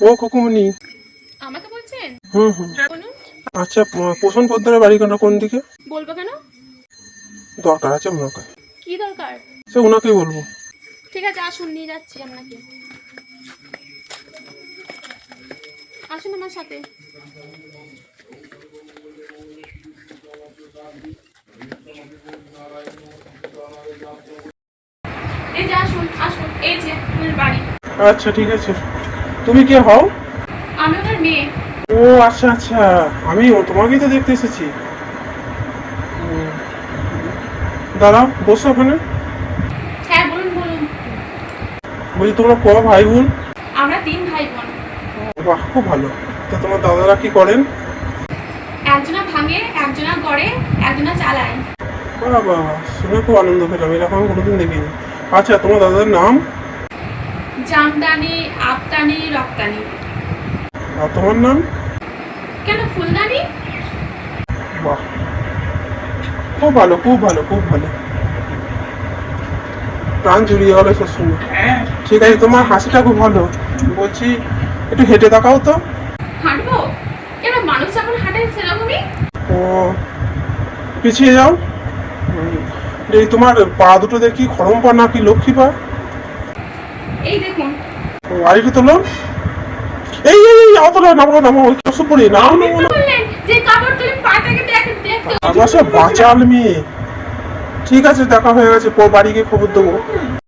ও কুকুমনি আমাকে বলছেন? হুম হুম। বলুন। আচ্ছা পোষণ পদ্মারের বাড়ি কোনটা কোন দিকে? বলব কেন? দরকার আছে ওনাকে কি দরকার? সে ওনাকেই বলব। ঠিক আছে আসুন নিয়ে যাচ্ছি আপনাকে। আসুন আমার সাথে। এই যে আসুন আসুন এই যে বাড়ি। আচ্ছা ঠিক আছে। তুমি কে হও? আমি ওনার মেয়ে। ও আচ্ছা আচ্ছা। আমি ও তোমাকেই তো দেখতে এসেছি। দাঁড়াও বসো ওখানে। হ্যাঁ বলুন বলুন। বলছি তোমরা ক ভাই বোন আমরা তিন ভাই বোন বাহ খুব ভালো। তা তোমার দাদারা কি করেন? একজনা ভাঙে একজনা গড়ে একজনা চালায়। বাহ বাহ বাহ, শুনে খুব আনন্দ পেলাম। এরকম কোনোদিন দেখিনি। আচ্ছা তোমার দাদার নাম? জামদানি আফতানি রপ্তানি। আর তোমার নাম? কেন ফুলদানি? বাহ। খুব ভালো খুব ভালো খুব ভালো। প্রাণ জুড়িয়ে গেল সব শুনে ঠিক আছে তোমার হাসিটা খুব ভালো। বলছি একটু হেঁটে দেখাও তো। হাঁটবো? কেন মানুষ যখন হাঁটে সেরকমই? ও পিছিয়ে যাও। এই তোমার পা দুটো দেখি খরম পা নাকি লক্ষ্মী পা এই দেখুন। ও আরেকটু তোলো এই এই এই অত নয়, নামো নামো ওই পড়ি নাও নামো যে কাপড় তুলে পাটাকে দেখতে দেখতে আমার সে বাঁচাল মেয়ে। ঠিক আছে দেখা হয়ে গেছে পর বাড়ি গিয়ে খবর দেবো।